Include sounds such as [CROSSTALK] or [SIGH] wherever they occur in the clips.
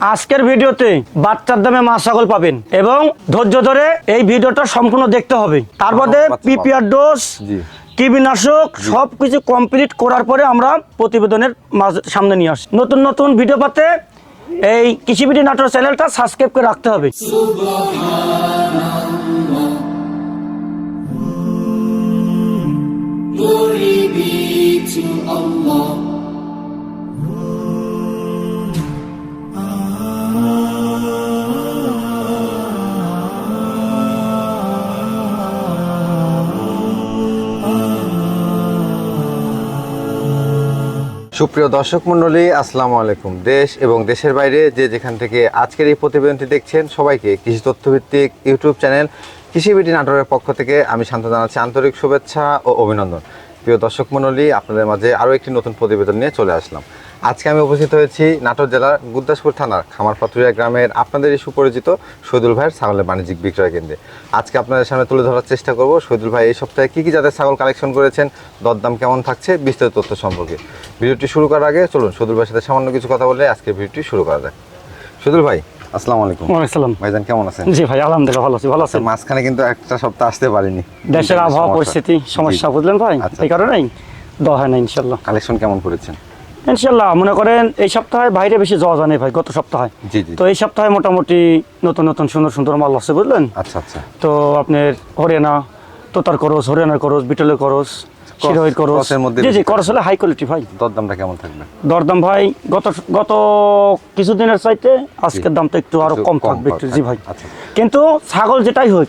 আজকের ভিডিওতে বাচ্চার দামে মা ছাগল পাবেন এবং ধৈর্য ধরে এই ভিডিওটা সম্পূর্ণ দেখতে হবে। তার মধ্যে পিপিআর ডোজ জি। কীটনাশক সব কিছু কমপ্লিট করার পরে আমরা প্রতিবেদনের মাঝ- সামনে নিয়ে আসি। নতুন নতুন ভিডিও পাতে এই কৃষিবিডি নাটক চ্যানেলটা সাবস্ক্রাইব করে রাখতে হবে। Glory be to Allah. সুপ্রিয় দর্শক মণ্ডলী, আসসালামু আলাইকুম। দেশ এবং দেশের বাইরে যে যেখান থেকে আজকের এই প্রতিবেদনটি দেখছেন, সবাইকে কৃষি তথ্যভিত্তিক ইউটিউব চ্যানেল, কৃষি বিডি নাটোরের পক্ষ থেকে আমি শান্ত জানাচ্ছি আন্তরিক শুভেচ্ছা ও অভিনন্দন। প্রিয় দর্শক মণ্ডলী, আপনাদের মাঝে আরও একটি নতুন প্রতিবেদন নিয়ে চলে আসলাম। আজকে আমি উপস্থিত হয়েছি নাটোর জেলার গুদ্দাসপুর থানার খামারপাথুরিয়া গ্রামের আপনাদেরই সুপরিচিত শহীদুল ভাইয়ের ছাগলের বাণিজ্যিক বিক্রয় কেন্দ্রে। আজকে আপনাদের সামনে তুলে ধরার চেষ্টা করব শহীদুল ভাই এই সপ্তাহে কী কী জাতের ছাগল কালেকশন করেছেন দরদাম কেমন থাকছে বিস্তারিত তথ্য সম্পর্কে। ভিডিওটি শুরু করার আগে চলুন শহীদুল ভাইয়ের সাথে সামান্য কিছু কথা বলে আজকে ভিডিওটি শুরু করা যাক। শহীদুল ভাই আসসালামু আলাইকুম। ভাইজান কেমন আছেন? জি ভাই আলহামদুলিল্লাহ ভালো আছি ভালো আছেন? মাঝখানে কিন্তু একটা সপ্তাহ আসতে পারিনি। দেশের আবহাওয়া পরিস্থিতি সমস্যা বুঝলেন ভাই? আচ্ছা। এই কারণেই দেওয়া হয় না ইনশাল্লাহ। কালেকশন কেমন করেছেন? ইনশাল্লাহ মনে করেন এই সপ্তাহে বাইরে বেশি যাওয়া যায় ভাই গত সপ্তাহে। তো এই সপ্তাহে মোটামুটি নতুন নতুন সুন্দর সুন্দর মাল আছে বুঝলেন? আচ্ছা আচ্ছা। তো আপনার হরিয়ানা তোতার করস হরিয়ানার করস বিটলের করস শিরোহির করস জি জি করস হলে হাই কোয়ালিটি ভাই। দরদামটা কেমন থাকবে? দরদাম ভাই গত গত কিছুদিনের চাইতে আজকের দামটা একটু আরও কম কম থাকবে একটু জি ভাই। আচ্ছা। কিন্তু ছাগল যেটাই হোক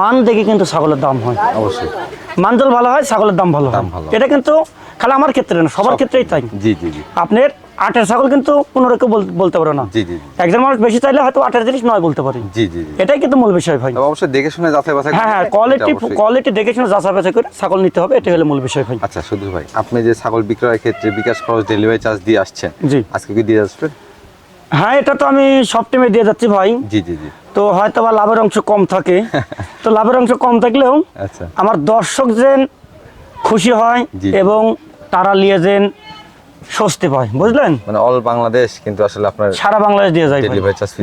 মান দেখে কিন্তু ছাগলের দাম হয়। অবশ্যই। মানজল ভালো হয় ছাগলের দাম ভালো হয়। এটা কিন্তু খালি আমার ক্ষেত্রে না সবার ক্ষেত্রেই তাই। জি জি জি। আপনার আটের ছাগল কিন্তু পনেরো কেউ বলতে পারে না। জি জি। একজন মানুষ বেশি চাইলে হয়তো আটের জিনিস নয় বলতে পারে। জি জি এটাই কিন্তু মূল বিষয় ভাই। অবশ্যই দেখে শুনে যাচাই বাছাই হ্যাঁ হ্যাঁ কোয়ালিটি কোয়ালিটি দেখে শুনে যাচাই বাছাই করে ছাগল নিতে হবে এটাই হলো মূল বিষয় ভাই। আচ্ছা শুধু ভাই আপনি যে ছাগল বিক্রয়ের ক্ষেত্রে বিকাশ খরচ ডেলিভারি চার্জ দিয়ে আসছেন জি। আজকে কি দিয়ে আসবেন? হ্যাঁ এটা তো আমি সব টাইমে দিয়ে যাচ্ছি ভাই। জি জি জি। তো হয়তো বা লাভের অংশ কম থাকে। [LAUGHS] তো লাভের অংশ কম থাকলেও আচ্ছা। আমার দর্শক যেন খুশি হয় এবং তারা লিয়াজেন যেন স্বস্তি পায়। বুঝলেন? মানে অল বাংলাদেশ কিন্তু আসলে আপনার সারা বাংলাদেশ দিয়ে যায়।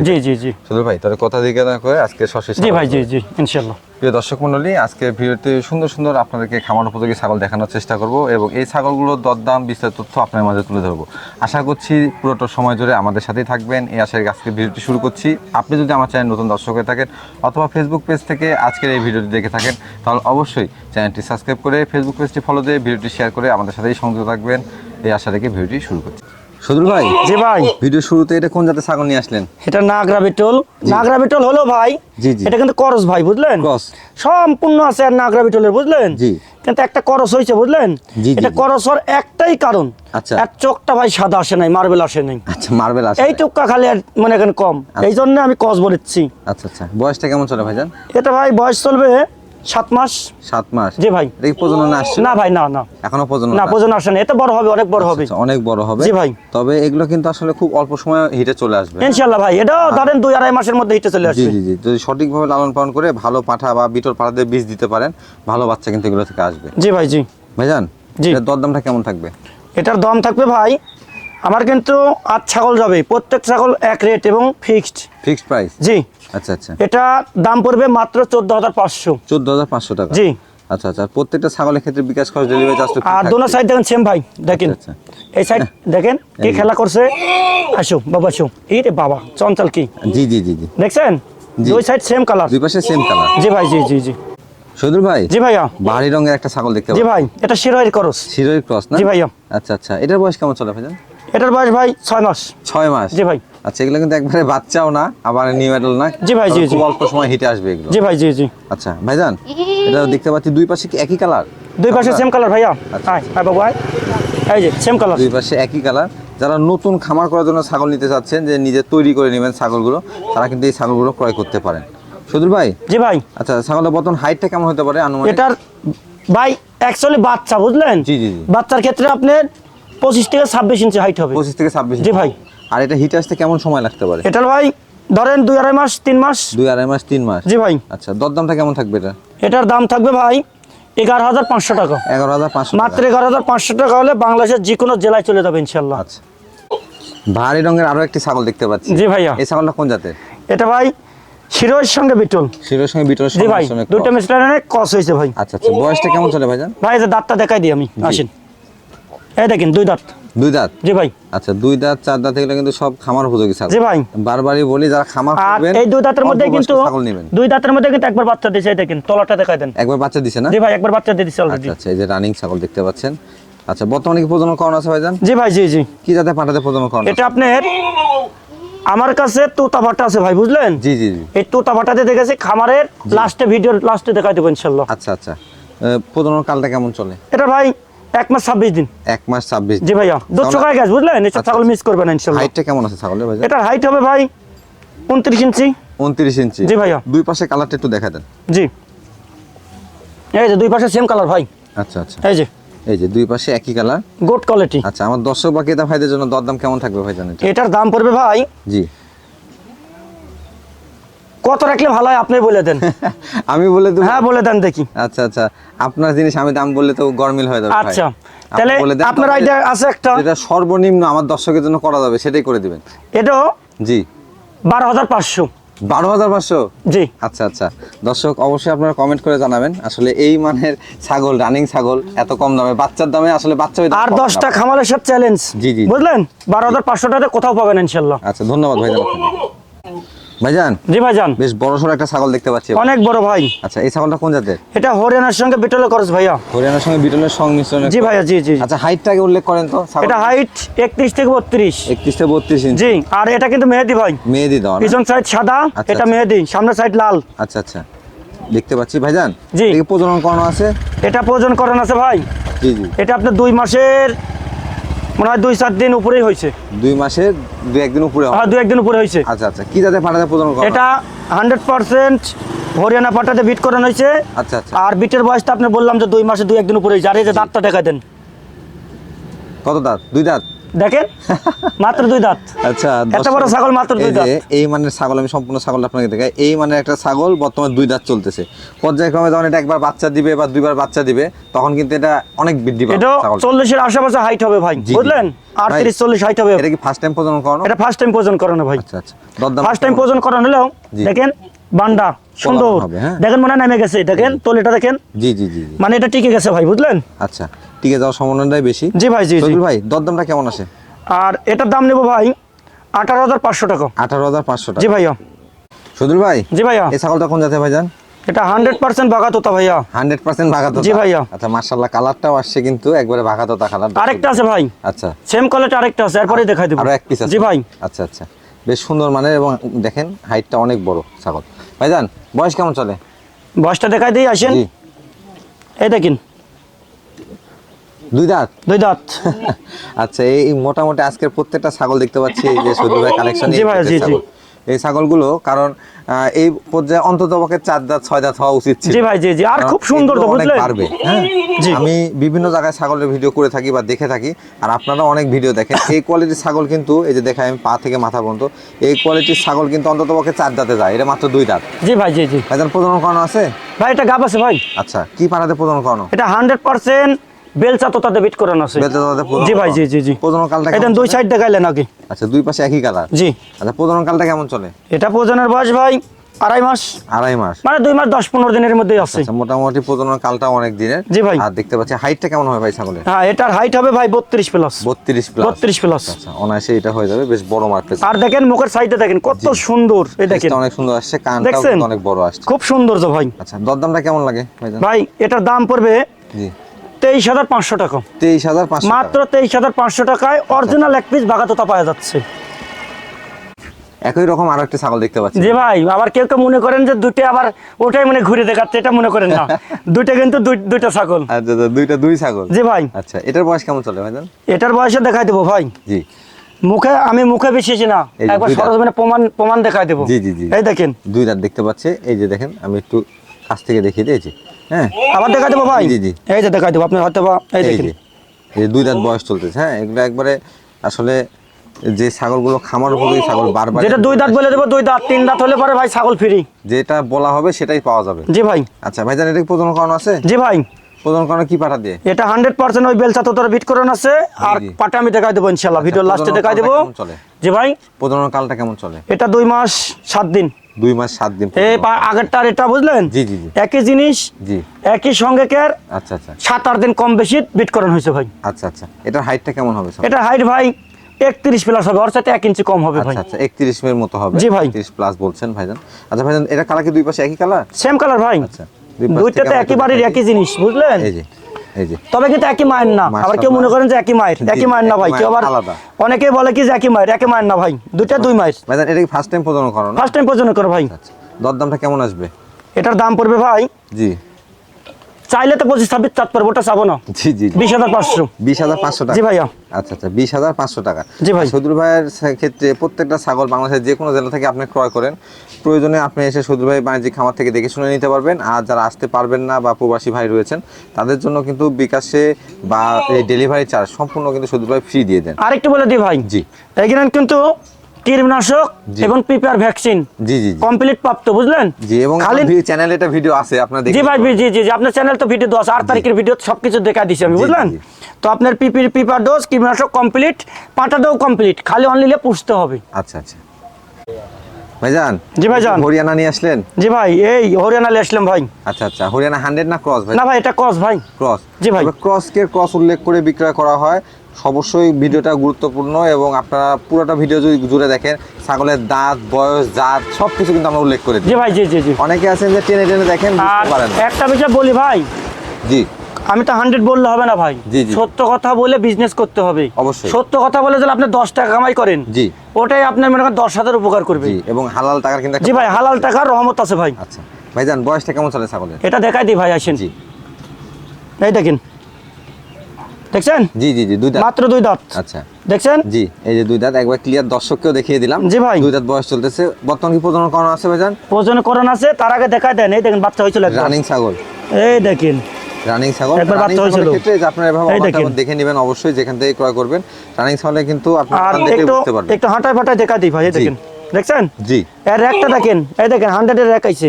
জি জি জি। শুধু ভাই তাহলে কথা দিকে না করে আজকে সস্তি জি ভাই জি জি ইনশাল্লাহ। প্রিয় দর্শক মণ্ডলী আজকে ভিডিওতে সুন্দর সুন্দর আপনাদেরকে খামার উপযোগী ছাগল দেখানোর চেষ্টা করব এবং এই ছাগলগুলোর দরদাম বিস্তারিত তথ্য আপনার মাঝে তুলে ধরবো। আশা করছি পুরোটা সময় জুড়ে আমাদের সাথেই থাকবেন। এই আশায় আজকে ভিডিওটি শুরু করছি। আপনি যদি আমার চ্যানেল নতুন দর্শক হয়ে থাকেন অথবা ফেসবুক পেজ থেকে আজকের এই ভিডিওটি দেখে থাকেন, তাহলে অবশ্যই চ্যানেলটি সাবস্ক্রাইব করে ফেসবুক পেজটি ফলো দিয়ে ভিডিওটি শেয়ার করে আমাদের সাথেই সংযুক্ত থাকবেন। এই আশা রেখে ভিডিওটি শুরু করছি। সদুল ভাই জি ভাই। ভিডিও শুরুতে এটা কোন জাতের ছাগল নিয়ে আসলেন? এটা নাগরা বিটল। নাগরা বিটল হলো ভাই। জি, জি। এটা কিন্তু করস ভাই বুঝলেন। সম্পূর্ণ আছে আর নাগরা বিটলের বুঝলেন? জি। কিন্তু একটা করস হয়েছে বুঝলেন? এটা। করস হওয়ার একটাই কারণ। আচ্ছা। এর চোখটা ভাই সাদা আসে নাই মার্বেল আসে নাই। আচ্ছা মার্বেল আছে এই টুকা খালি আর মনে করেন কম। এই জন্য আমি কস বলেছি। আচ্ছা আচ্ছা। বয়সটা কেমন চলে ভাইজান? এটা ভাই বয়স চলবে সাত মাস? সাত মাস। জি ভাই। এটা কি প্রজনন আসছে? না ভাই না না। এখনও প্রজনন না প্রয়োজন আসে না। এটা বড় হবে অনেক বড় হবে। আচ্ছা, অনেক বড় হবে। জি ভাই। তবে এগুলো কিন্তু আসলে খুব অল্প সময় হিটে চলে আসবে। ইনশাল্লাহ ভাই এটাও ধরেন দুই আড়াই মাসের মধ্যে হিটে চলে আসবে জি জি। যদি সঠিকভাবে লালন পালন করে ভালো পাঠা বা বিটর পাঠাতে বীজ দিতে পারেন ভালো বাচ্চা কিন্তু এগুলো থেকে আসবে। জি ভাই জি। ভাইজান জি। এটার দরদামটা কেমন থাকবে? এটার দাম থাকবে ভাই আমার কিন্তু আট ছাগল যাবে। প্রত্যেক ছাগল এক রেট এবং ফিক্সড ফিক্সড প্রাইস জি। আচ্ছা আচ্ছা। এটা দাম পড়বে মাত্র চোদ্দ হাজার পাঁচশো। চোদ্দ হাজার পাঁচশো টাকা। জি। আচ্ছা আচ্ছা। প্রত্যেকটা ছাগলের ক্ষেত্রে বিকাশ খরচ ডেলিভারি চার্জ আর দোনো সাইড দেখেন সেম ভাই। দেখেন। আচ্ছা, এই সাইড [LAUGHS] দেখেন কি খেলা করছে। আসো বাবা আসো। এই রে বাবা চঞ্চল কি? জি জি জি জি। দেখছেন। দুই সাইড সেম কালার দুই পাশে সেম কালার জি ভাই জি জি জি। সদুর ভাই? জি ভাইয়া। বাহারি রঙের একটা ছাগল দেখতে জি ভাই এটা শিরোয়ের ক্রস শিরোই ক্রস না? জি ভাইয়া। আচ্ছা আচ্ছা। এটার বয়স কেমন চলে ভাইজান? এটার বয়স ভাই ছয় মাস। ছয় মাস? জি ভাই। আচ্ছা এগুলো কিন্তু একবারে বাচ্চাও না আবার নিউ অ্যাডাল না। জি ভাই, জি, খুব জি। অল্প সময় হিটে আসবে এগুলো। জি ভাই জি জি। আচ্ছা ভাইজান এটা দেখতে পাচ্ছি দুই পাশে কি একই কালার দুই পাশে সেম কালার ভাইয়া। আচ্ছা। হ্যাঁ হ্যাঁ বাবু আয়। এই যে সেম কালার দুই পাশে একই কালার যারা নতুন খামার করার জন্য ছাগল নিতে চাচ্ছেন যে নিজে তৈরি করে নেবেন ছাগলগুলো তারা কিন্তু এই ছাগলগুলো ক্রয় করতে পারেন। সদুর ভাই? জি ভাই। আচ্ছা ছাগলের বর্তমান হাইটটা কেমন হতে পারে আনুমানিক? এটার ভাই অ্যাকচুয়ালি বাচ্চা বুঝলেন? জি, জি, জি। বাচ্চার ক্ষেত্রে আপনার পঁচিশ থেকে ছাব্বিশ ইঞ্চি হাইট হবে। পঁচিশ থেকে ছাব্বিশ জি ভাই। আর এটা হিটে আসতে কেমন সময় লাগতে পারে? এটার ভাই ধরেন দুই আড়াই মাস তিন মাস। দুই আড়াই মাস তিন মাস? জি ভাই। আচ্ছা দরদামটা কেমন থাকবে এটা? এটার দাম থাকবে ভাই এগারো হাজার পাঁচশো টাকা। এগারো হাজার পাঁচশো মাত্র এগারো হাজার পাঁচশো টাকা হলে বাংলাদেশের যে কোনো জেলায় চলে যাবে ইনশাল্লাহ আচ্ছা। ভারী রঙের আরও একটি ছাগল দেখতে পাচ্ছি। জি ভাইয়া। এই ছাগলটা কোন জাতের? এটা ভাই শিরোয়ের সঙ্গে বিটল। শিরোর সঙ্গে বিটলের জি ভাই দুটো। মিস্টারে কস হয়েছে ভাই। আচ্ছা আচ্ছা। বয়সটা কেমন চলে ভাইজান? ভাই এই দাঁতটা দেখাই দিই আমি। আসেন। এই দেখেন দুই দাঁত। দুই দাঁত? জি ভাই। আচ্ছা দুই দাঁত চার দাঁত এগুলো কিন্তু সব খামার উপযোগী ছাগল। জি ভাই। বারবারই বলি যারা খামার করবেন এই দুই দাঁতের মধ্যে কিন্তু ছাগল নেবেন। দুই দাঁতের মধ্যে কিন্তু একবার বাচ্চা এই দেখেন তলাটা দেখাই দেন। একবার বাচ্চা দিছে না? জি ভাই একবার বাচ্চা দিচ্ছে অলরেডি আচ্ছা আচ্ছা এই যে রানিং ছাগল দেখতে পাচ্ছেন। আচ্ছা বর্তমানে কি প্রজনন করানো আছে ভাইজান? জি ভাই জি জি। কি জাতে পাঠাতে প্রজনন করানো? এটা আপনার আমার কাছে তোতা ভাটা আছে ভাই বুঝলেন? জি জি জি। এই তোতা ভাটাতে দেখেছি খামারের লাস্টে ভিডিওর লাস্টে দেখাই দেবো ইনশাল্লাহ। আচ্ছা আচ্ছা। প্রজনন কালটা কেমন চলে? এটা ভাই এক মাস ছাব্বিশ দিন। এক মাস ছাব্বিশ জি ভাইয়া চোখায় গেছে বুঝলেন? এসব আচ্ছা, ছাগল মিস করবেন না ইনশাল্লাহ হাইটটা কেমন আছে ছাগলের ভাইজান? এটার হাইট হবে ভাই উনত্রিশ ইঞ্চি। উনত্রিশ ইঞ্চি। জি ভাইয়া। দুই পাশে কালারটা একটু দেখা দেন। জি। এই যে দুই পাশে সেম কালার ভাই। আচ্ছা আচ্ছা। এই যে। এই যে দুই পাশে একই কালার গোট কোয়ালিটি আচ্ছা আমার দর্শক বা ক্রেতা ভাইদের জন্য দরদাম কেমন থাকবে ভাই এটা? এটার দাম পড়বে ভাই জি। কত রাখলে ভালো হয়? আপনি বলে দেন। [LAUGHS] আমি বলে দেবো। হ্যাঁ বলে দেন দেখি। আচ্ছা আচ্ছা। আপনার জিনিস আমি দাম বললে তো গরমিল হয়ে যাবে আচ্ছা। তাহলে আপনার আইডিয়া আছে একটা। যেটা সর্বনিম্ন আমার দর্শকের জন্য করা যাবে সেটাই করে দিবেন। এটাও জি। বারো হাজার পাঁচশো। বারো হাজার পাঁচশো? জি। আচ্ছা আচ্ছা। দর্শক অবশ্যই আপনারা কমেন্ট করে জানাবেন আসলে এই মানের ছাগল রানিং ছাগল এত কম দামে বাচ্চার দামে আসলে বাচ্চা আর দশটা দাম। খামারের সাথে চ্যালেঞ্জ জি, জি। বুঝলেন? বারো হাজার পাঁচশো টাকা কোথাও পাবেন ইনশাল্লাহ। আচ্ছা ধন্যবাদ আপনাকে। ভাইজান? জি ভাই যান বেশ বড় সড়ো একটা ছাগল দেখতে পাচ্ছি। অনেক বড় ভাই। আচ্ছা এই ছাগলটা কোন জাতের? এটা হরিয়ানার সঙ্গে বিটলে খরচ ভাইয়া। হরিয়ানার সঙ্গে বিটলের সংমিশ্রণ জি ভাইয়া জি জি। আচ্ছা হাইটটাকে উল্লেখ করেন তো এটা হাইট একত্রিশ থেকে বত্রিশ। একত্রিশ থেকে বত্রিশ ইঞ্চি জি আর এটা কিন্তু মেহেদি ভাই। মেহেদি দেওয়া না? পিছন সাইড সাদা আচ্ছা, এটা আচ্ছা। মেহেদি সামনের সাইড লাল। আচ্ছা আচ্ছা। দেখতে পাচ্ছি ভাইজান। জি। প্রজনন করানো আছে? এটা প্রয়োজন করেন আছে ভাই। জি জি। এটা আপনার দুই মাসের মনে হয় দুই চার দিন উপরেই হয়েছে। দুই মাসে দুই একদিন উপরে হ্যাঁ দু দুই একদিন উপরে হয়েছে। আচ্ছা আচ্ছা। কি জাতের পাঠাতে প্রজনন করা এটা হান্ড্রেড পার্সেন্ট হরিয়ানা পাটাতে বিট করানো হয়েছে। আচ্ছা আচ্ছা। আর বিটের বয়সটা আপনি বললাম যে দুই মাসে দুই একদিন উপরে হয়েছে। আর এই যে দাঁতটা দেখা দেন। কত দাঁত? দুই দাঁত? দেখেন? মাত্র দুই দাঁত। আচ্ছা এত বড় ছাগল মাত্র দুই দাঁত। এই মানের ছাগল আমি সম্পূর্ণ ছাগল আপনাকে দেখাই। এই মানের একটা ছাগল বর্তমানে দুই দাঁত চলতেছে। পর্যায়ক্রমে যখন এটা একবার বাচ্চা দিবে বা দুইবার বাচ্চা দিবে তখন কিন্তু এটা অনেক বৃদ্ধি পাবে এটাও ছাগল চল্লিশের আশেপাশে হাইট হবে ভাই। বুঝলেন? আটত্রিশ ভাই, চল্লিশ হাইট হবে। এটা কি ফার্স্ট টাইম প্রজনন করানো? এটা ফার্স্ট টাইম প্রয়োজন করানো ভাই। আচ্ছা আচ্ছা। ফার্স্ট টাইম প্রয়োজন করানো হলেও জি। দেখেন বান্ডা সুন্দর। হ্যাঁ। দেখেন মনে হয় নেমে গেছে। দেখেন তলিটা দেখেন। জি জি জি। মানে এটা টিকে গেছে ভাই বুঝলেন? আচ্ছা। টিকে যাওয়ার সম্ভাবনাটাই বেশি। জি ভাই জি জি। ভাই দরদামটা কেমন আসে? আর এটার দাম নেব ভাই আঠারো হাজার পাঁচশো টাকা। আঠারো হাজার পাঁচশো টাকা। জি ভাইয়া। সজল ভাই জি ভাইয়া। এই ছাগলটা কোন জাতে ভাইজান? এটা হান্ড্রেড পার্সেন্ট বাঘা তোতা ভাইয়া। হান্ড্রেড পার্সেন্ট ভাগাতো জি ভাইয়া। আচ্ছা মার্শাল্লাহ কালারটাও আসছে কিন্তু একবারে ভাগাতোতা কালার আরেকটা আছে ভাই। আচ্ছা। সেম কোয়ালিটি আরেকটা আছে এরপরে দেখাই দেবো। আরও এক পিস আছে। জি ভাই। আচ্ছা আচ্ছা। বেশ সুন্দর মানের এবং দেখেন হাইটটা অনেক বড় ছাগল। ভাইজান বয়স কেমন চলে? বয়সটা দেখাই দিই আসেন। এই দেখেন দুই দাঁত? দুই দাঁত। [LAUGHS] আচ্ছা এই মোটামুটি আজকের প্রত্যেকটা ছাগল দেখতে পাচ্ছি যে সৈদুল ভাই কালেকশন জি ভাইয়া, জি, জি। এই ছাগলগুলো কারণ এই পর্যায়ে অন্তত পক্ষে চার দাঁত ছয় দাঁত হওয়া উচিত ছিল। জি ভাই জি জি। আর খুব সুন্দর তো বুঝলেন? বাড়বে হ্যাঁ। আমি বিভিন্ন জায়গায় ছাগলের ভিডিও করে থাকি বা দেখে থাকি আর আপনারা অনেক ভিডিও দেখেন। এই কোয়ালিটির ছাগল কিন্তু এই যে দেখাই আমি পা থেকে মাথা পর্যন্ত এই কোয়ালিটির ছাগল কিন্তু অন্তত পক্ষে চার দাঁতে যায় এটা মাত্র দুই দাঁত। জি ভাই জি জি। প্রজনন করানো আছে? ভাই এটা গাব আছে ভাই। আচ্ছা কি পাড়াতে প্রজনন করানো? এটা হান্ড্রেড পার্সেন্ট বেলচা তোতাতে বিট করানো আছে। বেলচা জি ভাই জি জি জি। প্রজনন কালটা এটা দুই? সাইড দেখাইলেন আগে আচ্ছা দুই পাশে একই কালার জি। আচ্ছা প্রজনন কালটা কেমন চলে? এটা প্রজনের বয়স ভাই আড়াই মাস। আড়াই মাস। মানে দুই মাস দশ পনেরো দিনের মধ্যে আছে। আচ্ছা মোটামুটি প্রজনন কালটা অনেক দিনের। জি ভাই। আর দেখতে পাচ্ছি হাইটটা কেমন হবে ভাই ছাগলের? হ্যাঁ এটার হাইট হবে ভাই বত্রিশ প্লাস বত্রিশ প্লাস বত্রিশ প্লাস আচ্ছা অনায়াসে এটা হয়ে যাবে বেশ বড় মার্কেট আর দেখেন মুখের সাইডে দেখেন কত সুন্দর। এই দেখেন। অনেক সুন্দর আসছে? অনেক বড় আসছে। খুব সুন্দর তো ভাই। আচ্ছা দরদামটা কেমন লাগে ভাই এটার দাম পড়বে জি। তেইশ হাজার পাঁচশো টাকা। তেইশ হাজার মাত্র তেইশ হাজার পাঁচশো টাকায় অরিজিনাল এক পিস বাগাতোতা পাওয়া যাচ্ছে। একই রকম আরও একটা ছাগল দেখতে পাচ্ছি। জি ভাই আবার কেউ কেউ মনে করেন যে দুটো আবার ওটাই মানে ঘুরে দেখাচ্ছে এটা মনে করেন না। [LAUGHS] দুইটা কিন্তু দুইটা ছাগল। আচ্ছা আচ্ছা, দুইটা দুই ছাগল। জি ভাই। আচ্ছা এটার বয়স কেমন চলে ভাইজান? এটার বয়সে দেখাই দেবো ভাই। জি। মুখে আমি মুখে বেশিছি না। একবার। সরজমিনে প্রমাণ প্রমাণ দেখাই দেবো। জি, জি, জি। এই দেখেন। দুই দাঁত দেখতে পাচ্ছে। এই যে দেখেন আমি একটু কাছ থেকে দেখিয়ে দিয়েছি। হ্যাঁ। আবার দেখাই দেবো ভাই। জি, জি। এই যে দেখাই দেবো আপনি হয়তো বা এই দেখেন। এই দুই দাঁত বয়স চলতেছে হ্যাঁ এগুলো একবারে আসলে যে ছাগলগুলো খামার উপযোগী ছাগল বারবার যেটা দুই দাঁত বলে দেবো দুই দাঁত তিন দাঁত হলে পরে ভাই ছাগল ফ্রি যেটা বলা হবে সেটাই পাওয়া যাবে। জি ভাই। আচ্ছা ভাইজান এটা কি প্রজনন করানো আছে? জি ভাই। প্রজনন করানো কি পাঠা দিয়ে? এটা হান্ড্রেড পার্সেন্ট ওই বেলচা তো বিট করানো আছে আর। পাটা আমি দেখাই দেবো ইনশাল্লাহ ভিডিও লাস্টে দেখাই দেবো। চলে? জি ভাই। প্রজনন কালটা কেমন চলে? এটা দুই মাস সাত দিন। দুই মাস সাত দিন। আগেরটা এটা বুঝলেন? জি, জি, জি। একই জিনিস জি। একই সঙ্গে কেয়ার আচ্ছা আচ্ছা। সাত আট দিন কম বেশি বিট করানো হয়েছে ভাই। আচ্ছা আচ্ছা। এটার হাইটটা কেমন হবে এটা হাইট ভাই একত্রিশ প্লাস হবে ওর সাথে এক ইঞ্চি কম হবে ভাই। আচ্ছা আচ্ছা। একত্রিশ এর মতো হবে। জি ভাই। একত্রিশ প্লাস বলছেন ভাইজান। আচ্ছা ভাইজান এটা কালার কি দুই পাশে একই কালার সেম কালার ভাই। আচ্ছা দুইটাতে একই বাড়ির একই জিনিস বুঝলেন? এই যে। তবে কিন্তু একই মায়ের না। আবার কেউ মনে করেন যে একই মায়ের। একই মায়ের না ভাই কেউ আবার। অনেকে বলে কি যে একই মায়ের একই মায়ের না ভাই। দুটা দুই মায়ের। এটা কি ফার্স্ট টাইম প্রজনন করো ফার্স্ট টাইম প্রজনন করো ভাই। আচ্ছা। দরদামটা কেমন আসবে? এটার দাম পড়বে ভাই জি। চাইলে তো পঁচিশ ছাব্বিশ পড়ব ওটা চাবো না। জি জি বিশ হাজার পাঁচশো। বিশ হাজার পাঁচশো টাকা। জি ভাইয়া। আচ্ছা আচ্ছা বিশ হাজার পাঁচশো টাকা। জি ভাই। সদুর ভাইয়ের ক্ষেত্রে প্রত্যেকটা ছাগল বাংলাদেশের যে কোনো জেলা থেকে আপনি ক্রয় করেন প্রয়োজনে আপনি এসে সদুর ভাই বাণিজ্যিক খামার থেকে দেখে শুনে নিতে পারবেন। আর যারা আসতে পারবেন না বা প্রবাসী ভাই রয়েছেন তাদের জন্য কিন্তু বিকাশে বা এই ডেলিভারি চার্জ সম্পূর্ণ কিন্তু সদুর ভাই ফ্রি দিয়ে দেন। আরেকটু বলে দিই ভাই। জি। এখানে কিন্তু কীটনাশক এবং পিপিআর ভ্যাকসিন জি জি। কমপ্লিট প্রাপ্ত বুঝলেন? জি এবং খালি চ্যানেলে এটা ভিডিও আছে আপনার জি ভাই জি জি জি আপনার চ্যানেল তো ভিডিও দশ আট তারিখের ভিডিও সবকিছু দেখা দিছি আমি বুঝলেন। তো আপনার পিপির পিপার ডোজ কীটনাশক কমপ্লিট পাটাটাও কমপ্লিট খালি অনলিলে পুষতে হবে। আচ্ছা আচ্ছা। ভাইজান জি ভাইজান। হরিয়ানা নিয়ে আসলেন? জি ভাই এই হরিয়ানালে আসলাম ভাই। আচ্ছা আচ্ছা হরিয়ানা হান্ড্রেড না ক্রস ভাই? না ভাই এটা ক্রস ভাই। ক্রস জি ভাই। ক্রসকে ক্রস উল্লেখ করে বিক্রয় করা হয়। অবশ্যই ভিডিওটা গুরুত্বপূর্ণ এবং আপনারা পুরোটা ভিডিও যদি জুড়ে দেখেন ছাগলের দাঁত বয়স জাত সব কিছু কিন্তু আমরা উল্লেখ করে জি দিই ভাই জি জি জি। অনেকে আছেন যে টেনে টেনে দেখেন বুঝতে পারেন না। একটা বিষয় বলি ভাই জি। আমি তো হান্ড্রেড বললে হবে না ভাই। জি, জি। সত্য কথা বলে বিজনেস করতে হবে। অবশ্যই। সত্য কথা বলে যদি আপনি দশ টাকা কামাই করেন জি। ওটাই আপনার মনে করেন দশ হাজার উপকার করবে। জি এবং হালাল টাকার কিন্তু একটা- জি ভাই হালাল টাকার রহমত আছে ভাই। আচ্ছা। ভাই ভাইজান বয়সটা কেমন চলে ছাগলের? এটা দেখাই দিই ভাই আসেন। জি। এই দেখেন দেখছেন? জি জি জি দুই দাঁত। মাত্র দুই দাঁত। আচ্ছা। দেখছেন? জি এই যে দুই দাঁত একবার ক্লিয়ার দর্শককেও দেখিয়ে দিলাম। জি ভাই। দুই দাঁত বয়স চলতেছে। বর্তমান কি প্রজনন করানো আছে ভাইজান? ওজন করণ আছে তার আগে দেখাই দেন। এই দেখেন বাচ্চা হয়েছিল। রানিং ছাগল। এই দেখেন। রানিং ছাগল। একবার বাচ্চা হয়েছিল। ক্ষেত্রে আপনারা এভাবে। দেখে নেবেন অবশ্যই যেখান থেকে ক্রয় করবেন। রানিং ছাগলে কিন্তু আপনি আর কান দেখে একটু বুঝতে পারবেন। একটু হাঁটায় ফাটায় দেখা দিই ভাই এই দেখেন। দেখছেন? জি। এর র্যাকটা দেখেন। এই দেখেন হান্ড্রেডের র্যাক আইছে।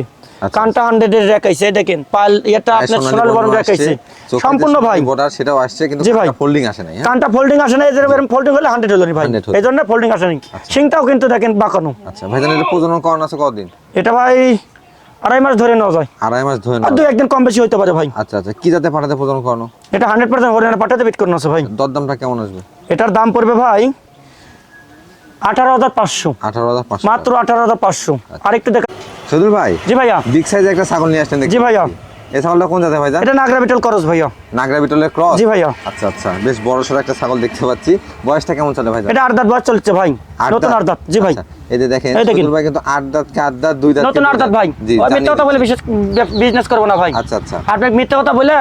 কানটা হান্ড্রেডের র্যাক আইছে এই দেখেন পাল এটা আপনার সোনালী বরণ র্যাক আইছে সম্পূর্ণ ভাই। বর্ডার সেটাও আসছে কিন্তু জি ভাই। ফোল্ডিং আসে নাই হ্যাঁ? কানটা ফোল্ডিং আসে না এরকম ফোল্ডিং হলে হান্ড্রেড হলো ভাই। এই জন্য ফোল্ডিং আসে নি সিংটাও কিন্তু দেখেন বাঁকানো। আচ্ছা এটা প্রজনন করানো আছে কতদিন? এটা ভাই আড়াই মাস ধরে নেওয়া যায়। আড়াই মাস ধরে আর। দুই একদিন কম বেশি হইতে পারে ভাই। আচ্ছা আচ্ছা কি জাতে পাঠাতে প্রজনন করানো? এটা হান্ড্রেড পার্সেন্ট হরিয়ানা পাঠাতে বিট করুন আছে ভাই। দরদামটা কেমন আসবে? এটার দাম পড়বে ভাই আঠারো হাজার পাঁচশো। আঠারো হাজার পাঁচশো। মাত্র আঠারো হাজার পাঁচশো। দেখা সদুল ভাই জি ভাইয়া। বিগ সাইজে একটা ছাগল নিয়ে আসলেন জি ভাইয়া। পাচ্ছি। এই ছাগলটা কোন এটা নাগরা বিটল ক্রস ভাইয়া। নাগরা বিটলের ক্রস? জি ভাইয়া। আচ্ছা আচ্ছা। বেশ বড় সড়ো একটা ছাগল দেখতে পাচ্ছি। বয়সটা কেমন চলে ভাই এটা আট দাঁত বয়স চলছে ভাই। নতুন আট দাঁত। জি ভাই। আচ্ছা, এই যে দেখেন এই ভাই কিন্তু আট দাঁত কে আট দাঁত দুই দাঁত নতুন আট দাঁত ভাই। জি ওই জানি। মিথ্যা কথা বলে বিশেষ বিজনেস করব না ভাই। আচ্ছা আচ্ছা। আপনি মিথ্যা কথা বলে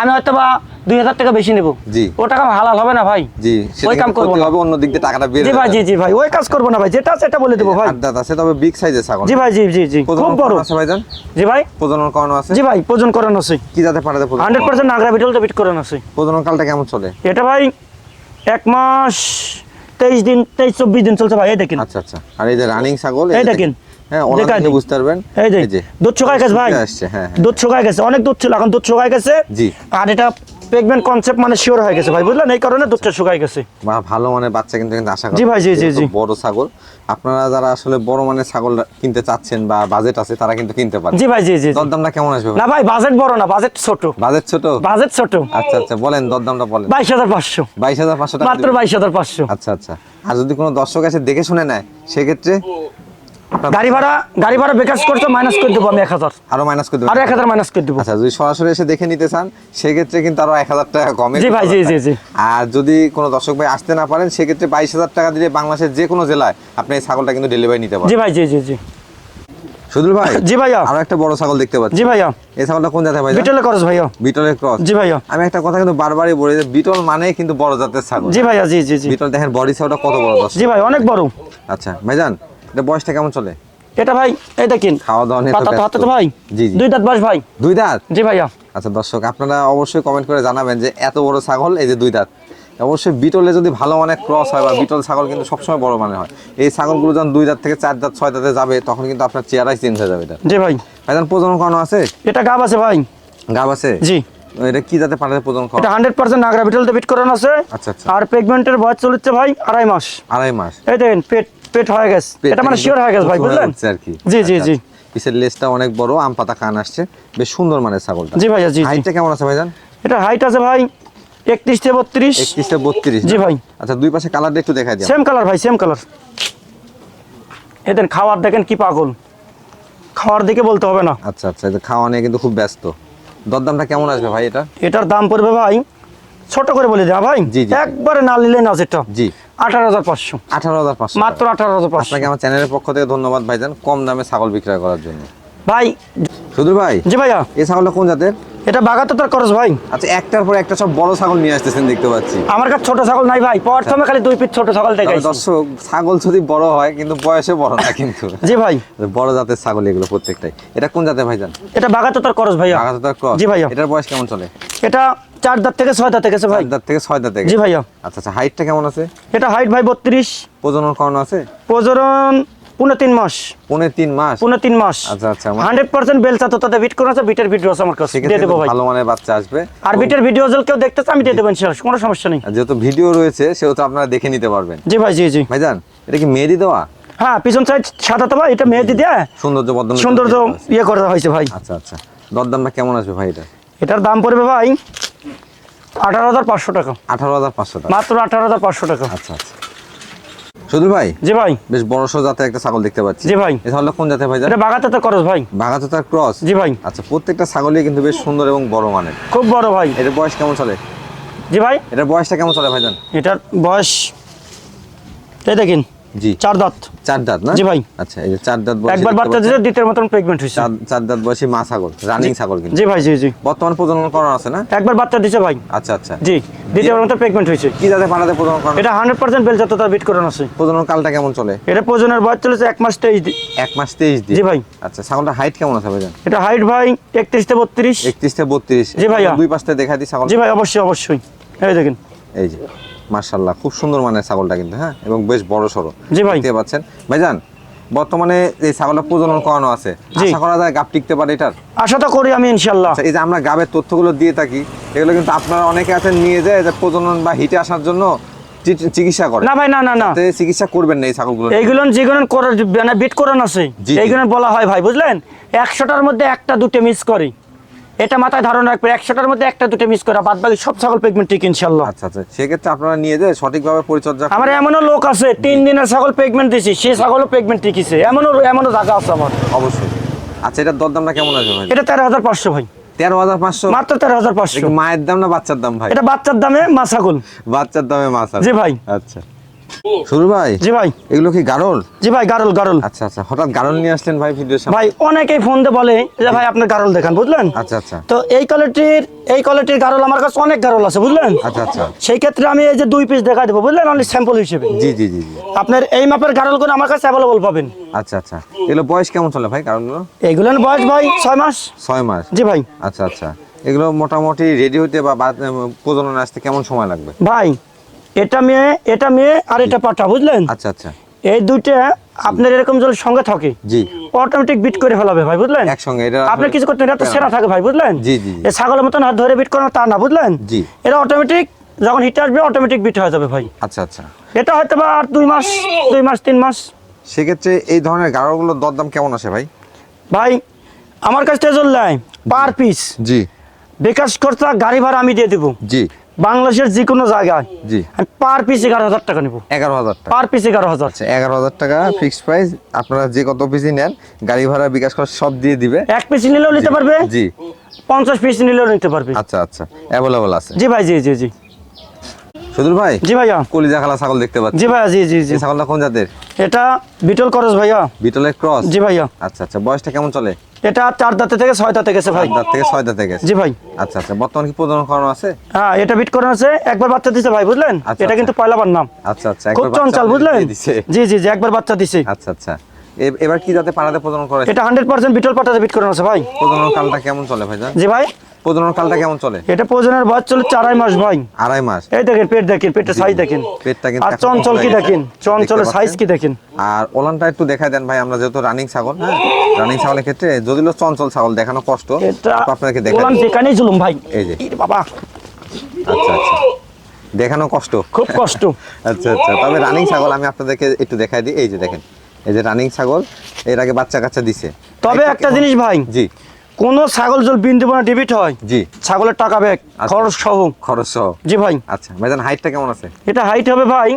আমি হয়তো বা দুই হাজার টাকা বেশি নেব। জি। ও টাকা হালাল হবে না ভাই। জি ওই কাম করব হবে অন্য দিক দিয়ে টাকাটা বের জি ভাই জি জি ভাই ওই কাজ করব না ভাই। যেটা সেটা বলে দেবো ভাই। আছে তবে বিগ সাইজের ছাগল। জি ভাই জি জি জি। প্রজনন খুব বড়। আছে ভাইজান? জি ভাই। প্রজনন করানো আছে? জি ভাই করানো আছে। কি হান্ড্রেড করানো? পার্সেন্ট নাগরা বিটল তো বিট করানো আছে। প্রজনন কালটা কেমন চলে? এটা ভাই এক মাস তেইশ দিন তেইশ চব্বিশ দিন চলছে ভাই এই দেখেন আচ্ছা আচ্ছা আর এই যে রানিং ছাগল এই দেখেন। হ্যাঁ অনেক। বুঝতে পারবেন এই যে দুধ শুকায় গেছে ভাই আসছে হ্যাঁ হ্যাঁ। দুধ শুকায় গেছে অনেক দুধ ছিল এখন দুধ শুকায় গেছে জি। আর এটা প্রেগনেন্ট কনসেপ্ট মানে শিওর হয়ে গেছে ভাই বুঝলেন? এই কারণে দুধটা শুকাই গেছে। বা ভালো মানের বাচ্চা কিন্তু কিন্তু আশা করি জি ভাই, জি, জি, জি। বড় ছাগল। আপনারা যারা আসলে বড় মানের ছাগল কিনতে চাচ্ছেন বা বাজেট আছে তারা কিন্তু কিনতে পারেন। জি ভাই জি জি। দরদামটা কেমন আসবে? না ভাই বাজেট বড় না বাজেট ছোট। বাজেট ছোট? বাজেট ছোট। আচ্ছা আচ্ছা বলেন দরদামটা বলেন। বাইশ হাজার পাঁচশো। বাইশ হাজার পাঁচশো টাকা মাত্র দিবেন? বাইশ হাজার পাঁচশো। আচ্ছা আচ্ছা। আর যদি কোনো দর্শক এসে দেখে শুনে নেয় সেক্ষেত্রে গাড়ি ভাড়া গাড়ি ভাড়া বেকার করছ মাইনাস করে দেবো আমি এক হাজার। আরও মাইনাস করে দেবেন আরও এক হাজার মাইনাস করে দেবো। আচ্ছা যদি সরাসরি এসে দেখে নিতে চান সেক্ষেত্রে কিন্তু আরও এক হাজার টাকা কমে। জি ভাই, জি, জি, জি। আর যদি কোনো দর্শক ভাই আসতে না পারেন সেক্ষেত্রে বাইশ হাজার টাকা দিলে বাংলাদেশের যে কোনো জেলায় আপনি এই ছাগলটা কিন্তু ডেলিভারি নিতে জি ভাই জি জি জি। সুদুল ভাই জি ভাইয়া। আরও একটা বড় ছাগল দেখতে পাচ্ছি। জি ভাইয়া। এই ছাগলটা কোন জাতের ভাই? বিটলে করস ভাইয়া। বিটলের ক্রস জি ভাইয়া। আমি একটা কথা কিন্তু বারবারই বলি যে বিটল মানে কিন্তু বড় জাতের ছাগল। জি ভাইয়া জি জি জি। বিটল দেখেন বডি ছাগলটা কত বড় জি ভাই অনেক বড়। আচ্ছা ভাইজান এটা বয়সটা কেমন চলে? এটা ভাই এই দেখেন খাওয়া দাওয়া নিয়ে তো পাতা হাতে তো ভাই জি জি। দুই দাঁত বাস ভাই। দুই দাঁত? জি ভাইয়া। আচ্ছা দর্শক আপনারা অবশ্যই কমেন্ট করে জানাবেন যে এত বড় ছাগল এই যে দুই দাঁত। অবশ্যই বিটলে যদি ভালো মানের ক্রস হয় বা বিটল ছাগল কিন্তু সবসময় বড় মানে হয়। এই ছাগলগুলো যখন দুই দাঁত থেকে চার দাঁত ছয় দাঁতে যাবে তখন কিন্তু আপনার চেহারাই চেঞ্জ হয়ে যাবে এটা। জি ভাই। ভাইজান প্রজনন করানো আছে? এটা গাব আছে ভাই। গাব আছে? জি। এটা কি জাতে পাঠাতে প্রদান করা? এটা হান্ড্রেড পার্সেন্ট নাগরা বিটল বিট করানো আছে। আচ্ছা, আচ্ছা। আর প্রেগনেন্টের বয়স চলছে ভাই আড়াই মাস। আড়াই মাস। এই দেখেন পেট পেট হয়ে গেছে। এটা মানে শিওর হয়ে গেছে ভাই বুঝলেন? জি জি আচ্ছা, জি। আচ্ছা। পিছের লেজটা অনেক বড় আম পাতা কান আসছে। বেশ সুন্দর মানে ছাগলটা। জি ভাইয়া জি হাইটটা কেমন আছে ভাইজান? এটা হাইট আছে ভাই একত্রিশ থেকে বত্রিশ। একত্রিশটা বত্রিশ জি ভাই। আচ্ছা দুই পাশে কালারটা একটু দেখা যায় সেম কালার ভাই সেম কালার এদের খাওয়ার দেখেন কি পাগল। খাওয়ার দিকে বলতে হবে না। আচ্ছা আচ্ছা এটা খাওয়া নিয়ে কিন্তু খুব ব্যস্ত। দরদামটা কেমন আসবে ভাই এটা? এটার দাম পড়বে ভাই ছোট করে বলে দেওয়া ভাই। একবারে না নিলে না যেটা জি। আঠারো হাজার পাঁচশো। আঠারো হাজার পাঁচশো মাত্র আঠারো হাজার পাঁচশো। আমার চ্যানেলের পক্ষ থেকে ধন্যবাদ ভাইজান কম দামে ছাগল বিক্রয় করার জন্য। ভাই সুধীর ভাই? জি ভাইয়া। এই ছাগলটা কোন জাতের? এটা বাগাতে তার খরচ ভাই। আচ্ছা একটার পর একটা সব বড় ছাগল নিয়ে আসতেছেন দেখতে পাচ্ছি। আমার কাছে ছোট ছাগল নাই ভাই। প্রথমে খালি দুই পিস ছোট ছাগল তবে দেখাইছি দর্শক ছাগল যদি বড় হয় কিন্তু বয়সে বড় না কিন্তু। জি ভাই। বড় জাতের ছাগল এগুলো প্রত্যেকটাই। এটা কোন জাতের ভাইজান? এটা বাগাতে তার খরচ ভাইয়া। আগাতার ক্রস। জি ভাইয়া। এটার বয়স কেমন চলে? এটা চার দাঁত থেকে ছয় দাঁত গেছে ভাই। দাঁত থেকে ছয় দাঁত থেকে জি ভাইয়া। আচ্ছা আচ্ছা হাইটটা কেমন আছে? এটা হাইট ভাই বত্রিশ। প্রজনন করানো আছে? প্রজনন পুনে তিন মাস। পৌনে তিন মাস? পুনে তিন মাস। আচ্ছা, আচ্ছা, হান্ড্রেড পার্সেন্ট বেলচা তো তাদের বিট করা আছে বিটের ভিডিও আছে আমার কাছে। দিয়ে দেবো ভাই। ভালো মানের বাচ্চা আসবে। আর বিটের ভিডিও যদি কেউ দেখতেছে আমি দিয়ে দেবো ইনশাল্লাহ কোনো সমস্যা নেই। যেহেতু ভিডিও রয়েছে সেহেতু আপনারা দেখে নিতে পারবেন। জি ভাই জি জি। ভাইজান এটা কি মেহেদি দেওয়া? হ্যাঁ পিছন সাইড সাদা তো ভাই এটা মেহেদি দিয়ে। সৌন্দর্য বর্ধন সৌন্দর্য ইয়ে করা হয়েছে ভাই। আচ্ছা আচ্ছা। দরদামটা কেমন আসবে ভাই এটা? এটার দাম পড়বে ভাই আঠারো হাজার পাঁচশো টাকা। আঠারো হাজার পাঁচশো টাকা। মাত্র আঠারো হাজার পাঁচশো টাকা। আচ্ছা আচ্ছা। সুধীর ভাই? জি ভাই। বেশ বড় জাতের একটা ছাগল দেখতে পাচ্ছি। জি ভাই। কোন জাতের ভাইজান এটা ভাই। ক্রস? জি ভাই। আচ্ছা প্রত্যেকটা ছাগলই কিন্তু বেশ সুন্দর এবং বড় মানের। খুব বড় ভাই। এটার বয়স কেমন চলে? জি ভাই। এটার বয়সটা কেমন চলে ভাইজান এটার বয়স এই দেখেন জি। চার দাঁত। চার দাঁত না? জি ভাই। আচ্ছা এই যে চার দাঁত বয়সী একবার বাচ্চা। দিতে দ্বিতীয় মতন প্রেগনেন্ট হয়েছে চার দাঁত বয়সী মা ছাগল রানিং ছাগল কিন্তু। জি ভাই জি জি। বর্তমান প্রজনন করানো আছে না? একবার বাচ্চা দিছে ভাই। আচ্ছা আচ্ছা। জি দ্বিতীয় মতন কি জাতে পালাতে প্রজনন করানো এটা হান্ড্রেড পার্সেন্ট বেলচা তো বিট করানো আছে। প্রজনন কালটা কেমন চলে? এটা প্রজনের বয়স চলেছে এক মাস তেইশ দিন। এক মাস তেইশ দিন। জি ভাই। আচ্ছা ছাগলটা হাইট কেমন আছে এটা হাইট ভাই একত্রিশ থেকে বত্রিশ। একত্রিশ থেকে বত্রিশ। জি ভাইয়া। দুই পাশটা দেখা দিই ছাগল জি ভাই অবশ্যই অবশ্যই। এই দেখেন। এই যে। মার্শাল্লাহ খুব সুন্দর মানের ছাগলটা কিন্তু হ্যাঁ? এবং বেশ বড় সড়ো। জি ভাই। দেখতে পাচ্ছেন? ভাইজান বর্তমানে এই ছাগলটা প্রজনন করানো আছে। আশা করা যায় গাপ টিকতে পারে এটার? আশা তো করি আমি ইনশাল্লাহ আচ্ছা এই যে আমরা গাবের তথ্যগুলো দিয়ে থাকি এগুলো কিন্তু আপনারা অনেকে আছেন নিয়ে যায় যে প্রজনন বা হিটে আসার জন্য চিকিৎসা করে না ভাই না না না। চিকিৎসা করবেন না এই ছাগলগুলো এইগুলো যেগুলো করার মানে বিট করানো আছে। এইগুলো বলা হয় ভাই বুঝলেন? একশোটার মধ্যে একটা দুটো মিস করি। এটা মাথায় ধারণা রাখবে একশোটার মধ্যে একটা দুটো মিস করা বাদ বাকি সব ছাগল পেগমেন্ট ঠিক ইনশাল্লাহ আচ্ছা আচ্ছা সেক্ষেত্রে আপনারা নিয়ে যায় সঠিকভাবে পরিচর্যা আমার এমনও লোক আছে তিন দিনের ছাগল পেগমেন্ট দিছি সে ছাগলও পেগমেন্ট টিকিছে এমনও এমনও জায়গা আছে আমার। অবশ্যই। আচ্ছা এটার দরদামটা কেমন আসবে ভাই? এটা তেরো হাজার পাঁচশো ভাই। তেরো হাজার পাঁচশো? মাত্র তেরো হাজার পাঁচশো। মায়ের দাম না বাচ্চার দাম ভাই? এটা বাচ্চার দামে মা ছাগল। বাচ্চার দামে মাছ আছে। জি ভাই। আচ্ছা। শুরু ভাই? জি ভাই। এগুলো কি গারল? জি ভাই গারল গারল। আচ্ছা আচ্ছা হঠাৎ গারল নিয়ে আসলেন ভাই সামনে। ভাই অনেকেই ফোন দিয়ে বলে যে ভাই আপনার গারল দেখান বুঝলেন? আচ্ছা আচ্ছা। তো এই কোয়ালিটির এই কোয়ালিটির গারল আমার কাছে অনেক গারল আছে বুঝলেন? আচ্ছা আচ্ছা। সেই ক্ষেত্রে আমি এই যে দুই পিস দেখা দেবো বুঝলেন? অনলি স্যাম্পল হিসেবে। জি জি জি আপনার এই মাপের গারল করে আমার কাছে অ্যাভেলেবল পাবেন। আচ্ছা আচ্ছা। এগুলো বয়স কেমন চলে ভাই গারলগুলো? এইগুলোর বয়স ভাই ছয় মাস। ছয় মাস? জি ভাই। আচ্ছা আচ্ছা। এগুলো মোটামুটি রেডি হতে বা বা- প্রজনন আসতে কেমন সময় লাগবে? ভাই এটা মেয়ে এটা মেয়ে আর এটা পাঠা বুঝলেন? আচ্ছা আচ্ছা। এই দুইটা আপনার এরকম যদি সঙ্গে থাকে জি। অটোমেটিক বিট করে ফেলাবে ভাই বুঝলেন? একসঙ্গে এটা আপনার কিছু করতে এটা তো সেরা থাকে ভাই বুঝলেন? জি, জি। এই ছাগলের মতন হাত ধরে বিট করানো তা না বুঝলেন? জি। এটা অটোমেটিক যখন হিট আসবে অটোমেটিক বিট হয়ে যাবে ভাই। আচ্ছা আচ্ছা। এটা হয়তো বা আর দুই মাস দুই মাস তিন মাস। সেক্ষেত্রে এই ধরনের গারলগুলোর দরদাম কেমন আসে ভাই? ভাই আমার কাছ থেকে চললে পার পিস জি। বিকাশ খরচা গাড়ি ভাড়া আমি দিয়ে দেবো। জি। বাংলাদেশের যে কোনো জায়গায় জি। পার পিস এগারো হাজার টাকা নেব। এগারো হাজার টাকা। পার পিস এগারো হাজার। আচ্ছা এগারো হাজার টাকা ফিক্সড প্রাইস আপনারা যে কত পিসই নেন গাড়ি ভাড়া বিকাশ খরচ সব দিয়ে দিবে। এক পিস নিলেও নিতে পারবে? জি। পঞ্চাশ পিস নিলেও নিতে পারবে। আচ্ছা আচ্ছা অ্যাভেলেবল আছে। জি ভাই জি জি জি। সুদূর ভাই? জি ভাইয়া। কলিজা খালা ছাগল দেখতে পাচ্ছি। জি ভাইয়া জি জি জি। ছাগলটা কোন জাতের? এটা বিটল করস ভাইয়া। বিটলের ক্রস? জি ভাইয়া। আচ্ছা আচ্ছা বয়সটা কেমন চলে? এটা চার দাঁতে থেকে ছয় দাঁতে গেছে ভাই। দাঁত থেকে ছয় দাঁতে গেছে। জি ভাই। আচ্ছা আচ্ছা বর্তমান কি প্রজনন করানো আছে? হ্যাঁ এটা বিট করানো আছে। একবার বাচ্চা দিছে ভাই বুঝলেন? আচ্ছা, এটা কিন্তু আচ্ছা। পয়লাবার নাম আচ্ছা আচ্ছা খুব চঞ্চল বুঝলেন? জি জি জি একবার বাচ্চা দিছে। আচ্ছা আচ্ছা। এবার কি যাতে পাড়াতে প্রজনন করে এটা হান্ড্রেড পার্সেন্ট বিটল পাটাতে বিট করানো আছে ভাই। প্রজনন কালটা কেমন চলে ভাইজান জি ভাই। প্রজনন কালটা কেমন চলে? এটা প্রয়োজনের বয়স চলে চারাই মাস ভাই। আড়াই মাস। এই দেখেন পেট দেখেন পেটের সাইজ দেখেন। পেটটা কিন্তু আর চঞ্চল কি দেখেন? চঞ্চলের সাইজ কি দেখেন? আর ওলানটা একটু দেন ভাই আমরা যেহেতু রানিং ছাগল হ্যাঁ? রানিং ছাগলের ক্ষেত্রে যদিও চঞ্চল ছাগল দেখানো কষ্ট আপনাকে দেখাই ওলান দিই। যেখানেই জুলুম ভাই। এই যে। বাবা। আচ্ছা আচ্ছা। দেখানো কষ্ট। খুব কষ্ট। [LAUGHS] আচ্ছা আচ্ছা। তবে রানিং ছাগল আমি আপনাদেরকে একটু দেখাই দিই। এই যে দেখেন এই যে রানিং ছাগল এর আগে বাচ্চা কাচ্চা দিছে। তবে একটা জিনিস ভাই। জি। কোন ছাগল জল বিন্দু বানা ডেবিট হয়। জি। ছাগলের টাকা ব্যাগ আচ্ছা। খরচ সহ। খরচ সহ। জি ভাই। আচ্ছা ভাইজান হাইটটা কেমন আছে? এটা হাইট হবে ভাই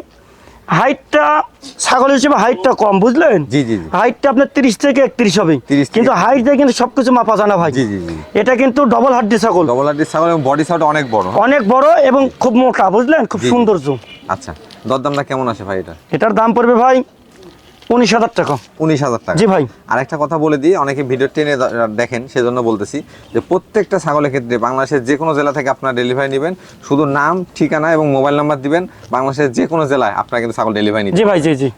হাইটটা ছাগল হিসেবে হাইটটা কম বুঝলেন? জি, জি। হাইটটা আপনার তিরিশ থেকে একত্রিশ হবে। 30 কিন্তু হাইট দিয়ে কিন্তু সবকিছু মাপা যায় না ভাই। জি, জি। এটা কিন্তু ডবল হাড্ডি ছাগল। ডবল আর্টিস ছাগল এবং বডি সাউন্ড অনেক বড়। অনেক বড় এবং খুব মোটা বুঝলেন? খুব জি, জি। সৌন্দর্য আচ্ছা দরদামটা কেমন আছে ভাই এটা? এটার দাম পড়বে ভাই উনিশ হাজার টাকা। উনিশ হাজার টাকা। জি ভাই। আর একটা কথা বলে দিই অনেকে ভিডিও টেনে দেখেন সেজন্য বলতেছি যে প্রত্যেকটা ছাগলের ক্ষেত্রে বাংলাদেশের যে কোনো জেলা থেকে আপনারা ডেলিভারি নেবেন শুধু নাম ঠিকানা এবং মোবাইল নাম্বার দিবেন বাংলাদেশের যে কোনো জেলায় আপনারা কিন্তু ছাগল ডেলিভারি নিতে জি ভাই জি জি।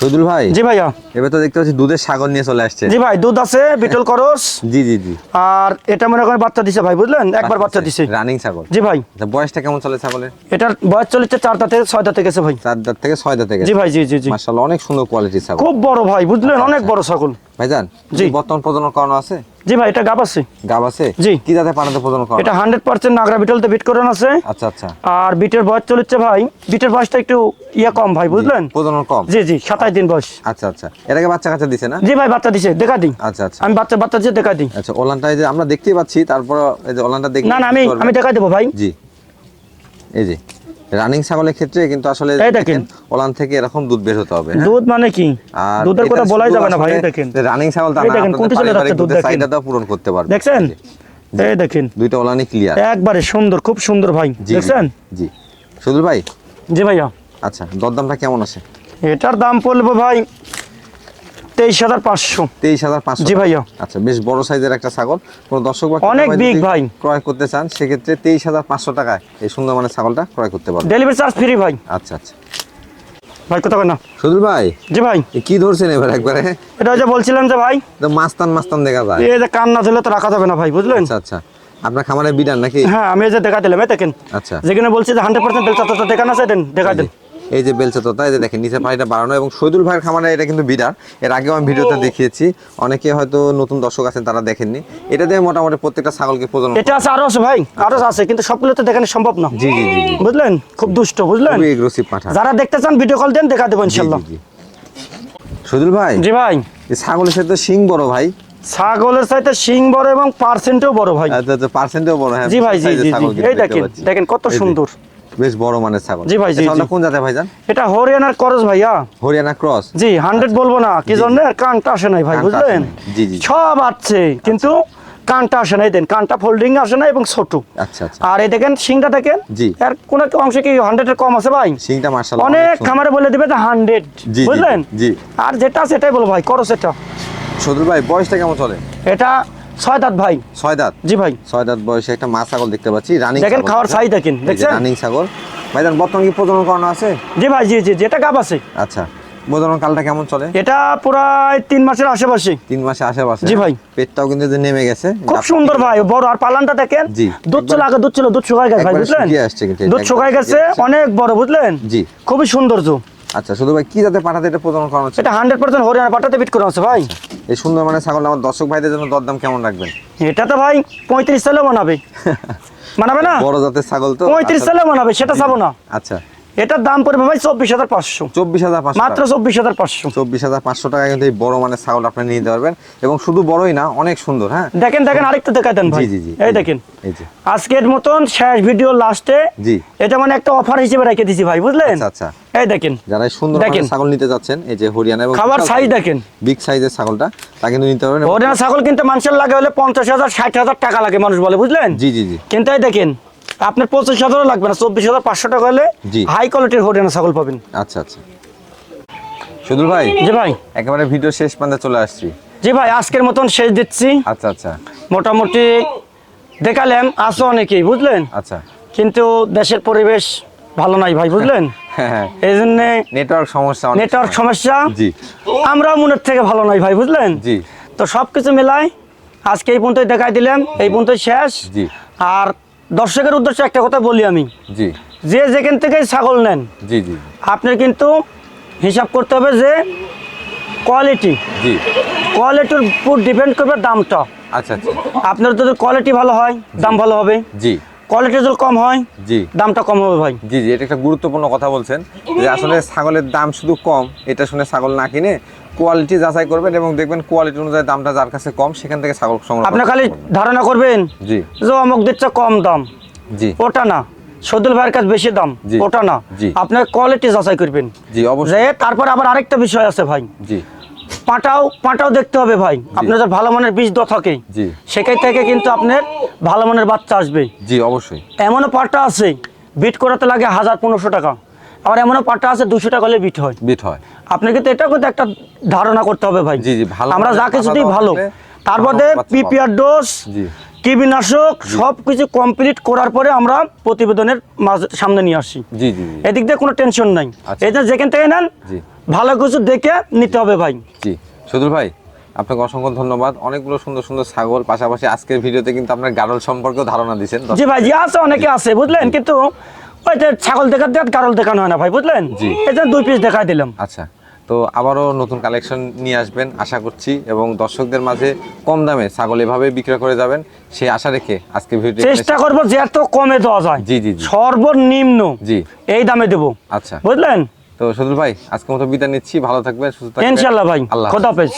সদুল ভাই? জি ভাইয়া। এবার তো দেখতে পাচ্ছি দুধের সাগর নিয়ে চলে আসছে। জি ভাই দুধ আছে বিটল করস। [LAUGHS] জি জি জি। আর এটা মনে করেন বাচ্চা দিছে ভাই বুঝলেন? একবার বাচ্চা দিছে। রানিং ছাগল। জি ভাই। আচ্ছা বয়সটা কেমন চলে ছাগলের? এটার বয়স চলেছে চার দাঁত থেকে ছয় দাঁতে গেছে ভাই। চার দাঁত থেকে ছয় দাঁতে থেকে জি ভাই জি জি জি। মার্শাল্লাহ অনেক সুন্দর কোয়ালিটির ছাগল। খুব বড় ভাই বুঝলেন? অনেক বড় ছাগল। ভাইজান জি। বর্তমান প্রজনন কারণ আছে? জি ভাই এটা গাব আছে। গাব আছে? জি। কি জাতে পানাতে প্রজনন করানো? এটা হান্ড্রেড পার্সেন্ট নাগরা বিটলতে বিট করানো আছে। আচ্ছা আচ্ছা। আর বিটের বয়স চলেছে ভাই বিটের বয়সটা একটু ইয়ে কম ভাই বুঝলেন? প্রজনন কম। জি জি সাতাশ দিন বয়স। আচ্ছা আচ্ছা। এর আগে বাচ্চা কাচ্চা দিছে না? জি ভাই বাচ্চা দিছে দেখা দিই। আচ্ছা আচ্ছা। আমি বাচ্চা বাচ্চা দিয়ে দেখা দিই। আচ্ছা ওলানটা এই যে আমরা দেখতেই পাচ্ছি তারপর এই যে ওলানটা দেখি। না না আমি আমি দেখা দেবো ভাই। জি। এই যে। রানিং ছাগলের ক্ষেত্রে কিন্তু আসলে দেখেন। ওলান থেকে এরকম দুধ বের হতে হবে হ্যাঁ? দুধ মানে কি? আর দুধের কথা বলাই যাবে না ভাই দেখেন। রানিং ছাগল তা দেখেন, কোন কোনটি চলে যাচ্ছে দুধ দেখেন। চাহিদাটাও পূরণ করতে পারবে দেখেন এই দেখেন। দুইটা ওলানই ক্লিয়ার একবারে সুন্দর খুব সুন্দর ভাই জি দেখছেন? জি। সুদুল ভাই? জি ভাইয়া। আচ্ছা দরদামটা কেমন আছে? এটার দাম পড়বে ভাই তেইশ হাজার পাঁচশো। তেইশ হাজার পাঁচশো জি ভাইয়া। আচ্ছা বেশ বড় সাইজের একটা ছাগল। কোনো দর্শক বা অনেক ক্রেতা ভাই। ক্রয় করতে চান সেক্ষেত্রে তেইশ হাজার পাঁচশো টাকায় এই ছাগলটা ক্রয় করতে পারবেন। ডেলিভারি চার্জ ফ্রি ভাই। আচ্ছা আচ্ছা। ভাই না ভাই? জি ভাই। কি ধরছেন এবার একবারে? এটা যে বলছিলাম যে ভাই মাস্তান মাস্তান দেখা যায়। এই যে কান না ধরলে তো রাখা যাবে না ভাই বুঝলেন? আচ্ছা আচ্ছা। আপনার খামারে বিডান নাকি? হ্যাঁ আমি এই যে দেখা দিলাম দেখেন। আচ্ছা। যেখানে বলছি যে হান্ড্রেড পার্সেন্ট বেলচা দেন দেখা দেন। এই যে বেলচা তোতা এই যে দেখেন নিচের পানিটা বাড়ানো এবং শহীদুল ভাইয়ের খামারে এটা কিন্তু বিডার এর আগেও আমি ভিডিওতে দেখিয়েছি অনেকে হয়তো নতুন দর্শক আছেন তারা দেখেননি। এটা দিয়ে মোটামুটি প্রত্যেকটা ছাগলকে প্রজনন এটা আছে আরও আছে ভাই আরও আছে কিন্তু সবগুলো তো দেখানো সম্ভব না। জি জি জি বুঝলেন? খুব দুষ্ট বুঝলেন? খুবই এগ্রেসিভ পাঠা। যারা দেখতে চান ভিডিও কল দেন দেখা দেবো জি শহীদুল ভাই জি ভাই। এই ছাগলের সাথে শিং বড় ভাই। ছাগলের চাইতে শিং বড় এবং পার্সেন্টেও বড় ভাই। আচ্ছা আচ্ছা পার্সেন্টেও বড় হ্যাঁ জি ভাই জি জি এই দেখেন দেখেন কত সুন্দর। বেশ বড় মানের ছাগল। জি ভাই, জি, কোন জাতে ভাইজান? এটা হরিয়ানার করস ভাইয়া। হরিয়ানা ক্রস। জি হান্ড্রেড বলব না কি জন্য? কানটা আসে নাই ভাই বুঝলেন? জি, জি। সব আছে কিন্তু কানটা আসে নাই দেন। কানটা ফোল্ডিং আসে না এবং ছোট। আচ্ছা আচ্ছা। আর এই দেখেন শিংটা দেখেন? জি। এর কোন একটা অংশে কি হান্ড্রেডের কম আছে ভাই? শিংটা মার্শাল্লাহ অনেক খামারে বলে দিবে যে হান্ড্রেড জি, জি, বুঝলেন? জি। আর যেটা আছে সেটাই বলব ভাই করস এটা। শহীদুল ভাই বয়সটা কেমন চলে? এটা ছয় দাঁত ভাই। ছয় দাঁত? জি ভাই। ছয় দাঁত বয়সে একটা মা ছাগল দেখতে পাচ্ছি রানিং দেখেন খাওয়ার সাই দেখেন দেখছেন? রানিং ছাগল। ভাইজান বর্তমান কি প্রজনন করানো আছে? জি ভাই জি জি এটা গাব আছে। আচ্ছা প্রজনন কালটা কেমন চলে? এটা প্রায় তিন মাসের আশেপাশে। তিন মাসে আশেপাশে? জি ভাই। পেটটাও কিন্তু যে নেমে গেছে। খুব সুন্দর ভাই বড়। আর পালানটা দেখেন জি। দুধ ছিল আগে দুধ ছিল দুধ শুকায় গেছে ভাই বুঝলেন? দুধ শুকায় গেছে অনেক বড় বুঝলেন? জি। খুবই সৌন্দর্য। আচ্ছা শুধু ভাই কি যাতে পাঠাতে এটা প্রজনন করানো হচ্ছে? এটা হান্ড্রেড পার্সেন্ট হরিয়ানা পাঠাতে বিট করা হচ্ছে ভাই। এই সুন্দর মানে ছাগল আমার দর্শক ভাইদের জন্য দরদাম কেমন রাখবেন? এটা তো ভাই পঁয়ত্রিশ সালে মানাবে মানাবে না? বড় জাতের ছাগল তো? পঁয়ত্রিশ আচ্ছা, সালে বানাবে সেটা চাবো না। আচ্ছা। এটার দাম পড়বে ভাই চব্বিশ হাজার পাঁচশো। চব্বিশ হাজার পাঁচশো মাত্র চব্বিশ হাজার পাঁচশো। চব্বিশ হাজার পাঁচশো টাকা কিন্তু এই বড় মানের ছাগল আপনি নিতে পারবেন। এবং শুধু বড়ই না অনেক সুন্দর হ্যাঁ? দেখেন দেখেন আরেকটু দেখাই দেন ভাই। জি জি এই দেখেন। এই যে। আজকের মতন শেষ ভিডিও লাস্টে জি। এটা মানে একটা অফার হিসেবে রেখে দিছি ভাই বুঝলেন? আচ্ছা আচ্ছা। এই দেখেন। যারা সুন্দর দেখেন। ছাগল নিতে যাচ্ছেন এই যে হরিয়ানা এবং খাবার সাইজ দেখেন। বিগ সাইজের ছাগলটা তা কিন্তু নিতে পারবেন। হরিয়ানা ছাগল কিন্তু মানুষের লাগে হলে পঞ্চাশ হাজার ষাট হাজার টাকা লাগে মানুষ বলে বুঝলেন? জি জি জি। কিন্তু এই দেখেন আপনার পঁচিশ হাজারও লাগবে না চব্বিশ হাজার পাঁচশো টাকা হলে জি। হাই কোয়ালিটির হরিয়ানা ছাগল পাবেন। আচ্ছা আচ্ছা। সুদূর ভাই জি ভাই। একেবারে ভিডিও শেষ প্রান্তে চলে আসছি। জি ভাই আজকের মতন শেষ দিচ্ছি। আচ্ছা আচ্ছা। মোটামুটি দেখালাম আসো অনেকেই বুঝলেন? আচ্ছা। কিন্তু দেশের পরিবেশ ভালো নাই ভাই বুঝলেন? হ্যাঁ এই জন্য নেটওয়ার্ক সমস্যা নেটওয়ার্ক সমস্যা। জি। আমরাও মনের থেকে ভালো নয় ভাই বুঝলেন? জি। তো সব কিছু মেলাই আজকে এই পর্যন্ত দেখাই দিলাম এই পর্যন্ত শেষ। জি। আর দর্শকের উদ্দেশ্যে একটা কথা বলি আমি। জি। যে যেখান থেকে ছাগল নেন জি জি। আপনার কিন্তু হিসাব করতে হবে যে কোয়ালিটি জি। কোয়ালিটির উপর ডিপেন্ড করবে দামটা। আচ্ছা আচ্ছা। আপনার যদি কোয়ালিটি ভালো হয় দাম ভালো হবে। জি। কোয়ালিটি যদি কম হয় জি। দামটা কম হবে ভাই। জি জি এটা একটা গুরুত্বপূর্ণ কথা বলছেন। যে আসলে ছাগলের দাম শুধু কম এটা শুনে ছাগল না কিনে কোয়ালিটি যাচাই করবেন এবং দেখবেন কোয়ালিটি অনুযায়ী দামটা যার কাছে কম সেখান থেকে ছাগল সংগ্রহ আপনি খালি ধারণা করবেন জি। যে অমুক দিচ্ছে কম দাম। জি। ওটা না। সদুল ভাইয়ের কাছে বেশি দাম ওটা না। জি। আপনার কোয়ালিটি যাচাই করবেন। জি অবশ্যই। তারপর আবার আরেকটা বিষয় আছে ভাই। জি। পাটাও পাটাও দেখতে হবে ভাই। আপনার ভালো মানের বীজ দেওয়া থাকে জি। সেখান থেকে কিন্তু আপনার ভালো মানের বাচ্চা আসবে। জি অবশ্যই। এমনও পাটা আছে বিট করাতে লাগে হাজার পনেরোশো টাকা। আবার এমনও পাটা আছে দুশো টাকা হলে বিট হয়। বিট হয়। আপনার কিন্তু এটা কিন্তু একটা ধারণা করতে হবে ভাই। জি, জি, ভালো আমরা যা মানের কিছুতেই ভালো। থাকলে তার মধ্যে পিপিআর ডোজ জি। কীটনাশক সব কিছু কমপ্লিট করার পরে আমরা প্রতিবেদনের সামনে নিয়ে আসি। জি জি এদিক দিয়ে কোনো টেনশন নাই। আচ্ছা। এই যে যেখান থেকে নেন জি। ভালো কিছু দেখে নিতে হবে ভাই। জি। সদুল ভাই আপনাকে অসংখ্য ধন্যবাদ। অনেকগুলো সুন্দর সুন্দর ছাগল পাশাপাশি আজকের ভিডিওতে কিন্তু আপনার গাড়ল সম্পর্কেও ধারণা দিচ্ছেন। জি ভাই জি আছে অনেকে আছে বুঝলেন? কিন্তু ওই যে ছাগল দেখার দেখার কারল দেখানো হয় না ভাই বুঝলেন? জি। এই যে দুই পিস দেখাই দিলাম। আচ্ছা তো আবারও নতুন কালেকশন নিয়ে আসবেন আশা করছি এবং দর্শকদের মাঝে কম দামে ছাগল এভাবে বিক্রয় করে যাবেন সেই আশা রেখে আজকে ভিডিও চেষ্টা করব যে এত কমে দেওয়া যায়। জি, জি। সর্বনিম্ন জি। এই দামে দেবো। আচ্ছা। বুঝলেন? তো সদুল ভাই আজকে মতো বিদায় নিচ্ছি ভালো থাকবেন সুস্থ থাকবেন। ইনশাল্লাহ ভাই। আল্লাহ খোদা। হাফেজ।